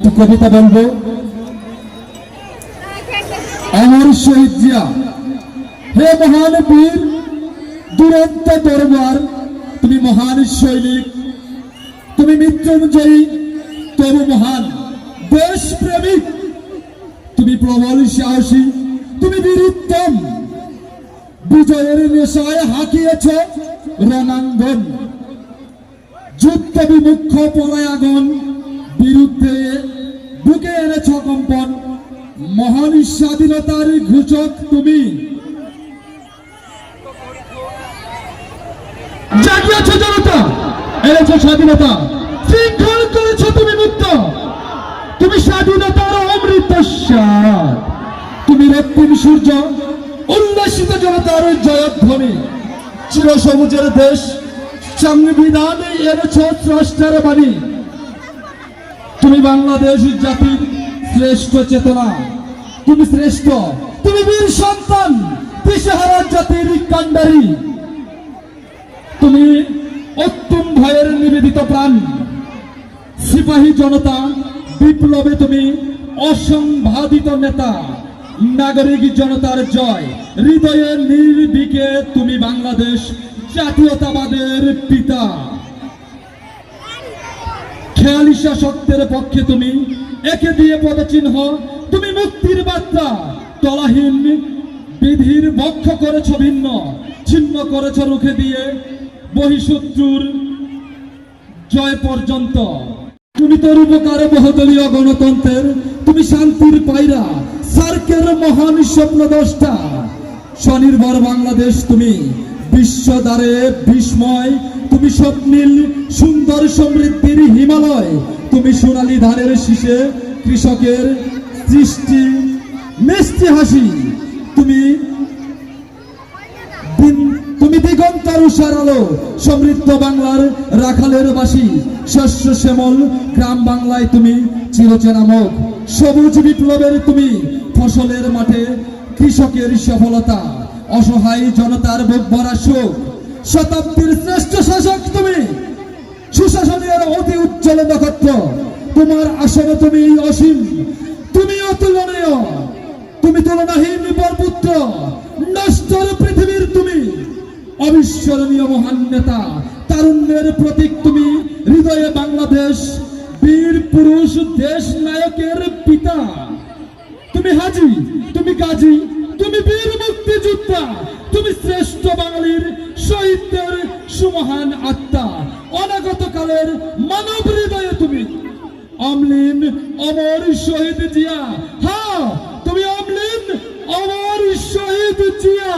একটি কবিতা বলব? আমার শহীদ জিয়া, হে মহান বীর, দুরন্ত দরবার তুমি মহান সৈনিক, তুমি মৃত্যুঞ্জয়ী, তবু মহান দেশ প্রেমিক তুমি প্রবল সাহসী, তুমি বীরুত্তম, বিজয়ের নেশায় হাঁকিয়েছ রণাঙ্গন, যুদ্ধ বিমুখ পরায়াগন বিরুদ্ধে কম্পন, মহান স্বাধীনতার ঘোষক তুমি। জাগিয়েছ জনতা, এনেছ স্বাধীনতা, শৃঙ্খল করেছ তুমি মুক্ত। তুমি স্বাধীনতার অমৃত তুমি রক্তিম সূর্য, উল্লাসিত জনতার জয়ধ্বনি। চির সবুজের দেশ, সংবিধানে এনেছ স্রষ্টার বাণী। তুমি বাংলাদেশ জাতির শ্রেষ্ঠ চেতনা। তুমি শ্রেষ্ঠ। তুমি বীর সন্তান। দিশেহারা জাতির কান্ডারি তুমি অত্যম ভয়ের নিবেদিত প্রাণ। সিপাহী জনতা, বিপ্লবে তুমি অসংবাদিত নেতা। নাগরিক জনতার জয়। হৃদয়ে নির্বিকে তুমি বাংলাদেশ জাতীয়তাবাদের পিতা। খেয়ালি শাসকদের পক্ষে তুমি একে দিয়ে পদচিহ্ন। তুমি মুক্তির বার্তা, তলাহীন বিধির বক্ষ করেছ ভিন্ন, ছিন্ন করেছ রুখে দিয়ে, বহিঃশত্রুর জয় পর্যন্ত। তুমি তোর উপকারে বহুদলীয় গণতন্ত্রের, তুমি শান্তির পায়রা, সার্কের মহান স্বপ্নদ্রষ্টা। স্বনির্ভর বাংলাদেশ তুমি। বিশ্ব দ্বারে বিস্ময়, তুমি স্বপ্নীল সুন্দর সমৃদ্ধির হিমালয়। তুমি সোনালী ধানের শীষে কৃষকের সৃষ্টি, মিষ্টি হাসি। তুমি তুমি দিগন্তর উষার আলো, সমৃদ্ধ বাংলার রাখালের বাসী। শস্য শ্যামল, গ্রাম বাংলায় তুমি চিরচেনামক সবুজ বিপ্লবের তুমি ফসলের মাঠে কৃষকের সফলতা। অসহায় জনতার বুক ভরা শোক শতাব্দীর শ্রেষ্ঠ শাসক তুমি। সুশাসনের অতি উজ্জ্বল নক্ষত্র। তোমার আসনে তুমি অসীম। তুমি অতুলনীয় তুমি তুলনাহীন বরপুত্র। নষ্টর পৃথিবীর তুমি। অবিস্মরণীয় মহান নেতা। তারুণ্যের প্রতীক তুমি। হৃদয়ে বাংলাদেশ। বীর পুরুষ দেশ নায়কের পিতা। তুমি হাজি, তুমি গাজী, তুমি বীর মুক্তিযোদ্ধা, তুমি শ্রেষ্ঠ বাঙালির শহীদদের সুমহান আত্মা। অনাগত কালের মানব হৃদয়ে তুমি। অমলিন অমর শহীদ জিয়া। হ্যাঁ তুমি অমলিন অমর শহীদ জিয়া।